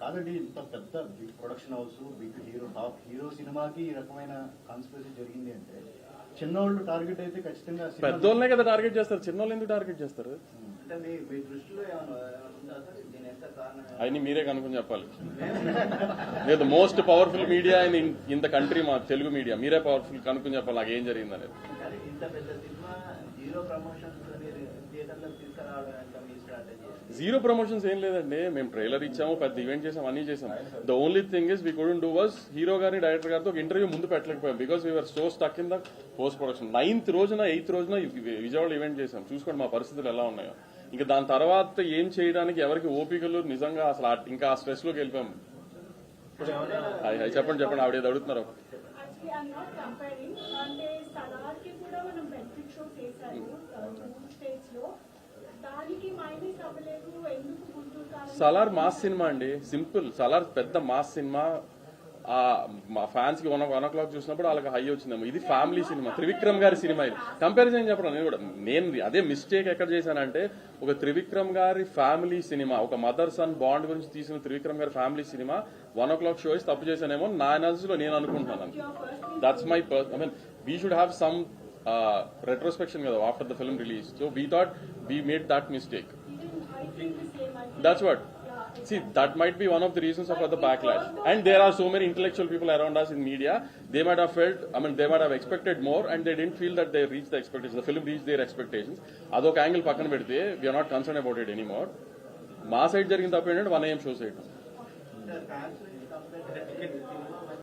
కాదండి ఇంత పెద్ద big production house big hero top hero సినిమాకి ఈ రకమైన కాన్స్పిరసీ జరిగింది అంటే చిన్నోళ్ళు టార్గెట్ అయితే ఖచ్చితంగా పెద్దోళ్ళనే కదా టార్గెట్ చేస్తారు చిన్నోళ్ళు ఎందుకు టార్గెట్ చేస్తారు? అవన్నీ మీరే కనుక్కొని చెప్పాలి. లేదు most powerful media in in the country మా తెలుగు మీడియా మీరే పవర్ఫుల్ కనుక్కొని చెప్పాలి నాకు ఏం జరిగింది అనేది కానీ ఇంత పెద్ద సినిమా జీరో ప్రమోషన్స్ థియేటర్లకు తీసుకురావడం ఎంత మీ స్ట్రాటజీ జీరో ప్రమోషన్స్ ఏం లేదండి. మేము ట్రైలర్ ఇచ్చాము పెద్ద ఈవెంట్ చేసాం అన్ని చేసాం the only thing is we couldn't do was hero గారిని డైరెక్టర్ గారితో ఒక ఇంటర్వ్యూ ముందు పెట్టలేకపోయాం. Because we're so stuck in the post production ninth రోజున ఎయిత్ రోజున విజయవాడ ఈవెంట్ చేసాం. చూసుకోండి మా పరిస్థితులు ఎలా ఉన్నాయో. ఇంకా దాని తర్వాత ఏం చేయడానికి ఎవరికి ఓపికలు నిజంగా అసలు ఇంకా ఆ స్ట్రెస్లోకి వెళ్ళిపోయాం. హాయ్ హాయ్ చెప్పండి చెప్పండి. ఆవిడ ఏదో అడుగుతున్నారు. అంటే సలార్కి కూడా మనం బెనిఫిట్ షో చేశారు. సలార్ మాస్ సినిమా అండి. సింపుల్. సలార్ పెద్ద మాస్ సినిమా. ఆ మా ఫ్యాన్స్కి వన్ వన్ ఓ క్లాక్ చూసినప్పుడు వాళ్ళకి హై వచ్చిందేమో ఇది ఫ్యామిలీ సినిమా. త్రివిక్రమ్ గారి సినిమా ఇది. కంపారిజన్ చెప్పడం నేను కూడా. నేను అదే మిస్టేక్ ఎక్కడ చేశానంటే ఒక త్రివిక్రమ్ గారి ఫ్యామిలీ సినిమా ఒక మదర్ సన్ బాండ్ గురించి తీసిన త్రివిక్రమ్ గారి family cinema one o'clock shows తప్పు చేశానేమో నా ఎనాలిసిస్లో నేను అనుకుంటున్నాను that's my I mean we should have some retrospection కదా after the film release so we thought we made that mistake I think That's what. See, that might be one of the reasons of the backlash. And there are so many intellectual people around us in media. They might have felt, I mean, they might have expected more, and they didn't feel that they reached the expectations. The film reached their expectations. అదొక angle పక్కన పెడితే we're not concern about it anymore మా side జరిగిన తప్పు ఏంటంటే one AM show side fans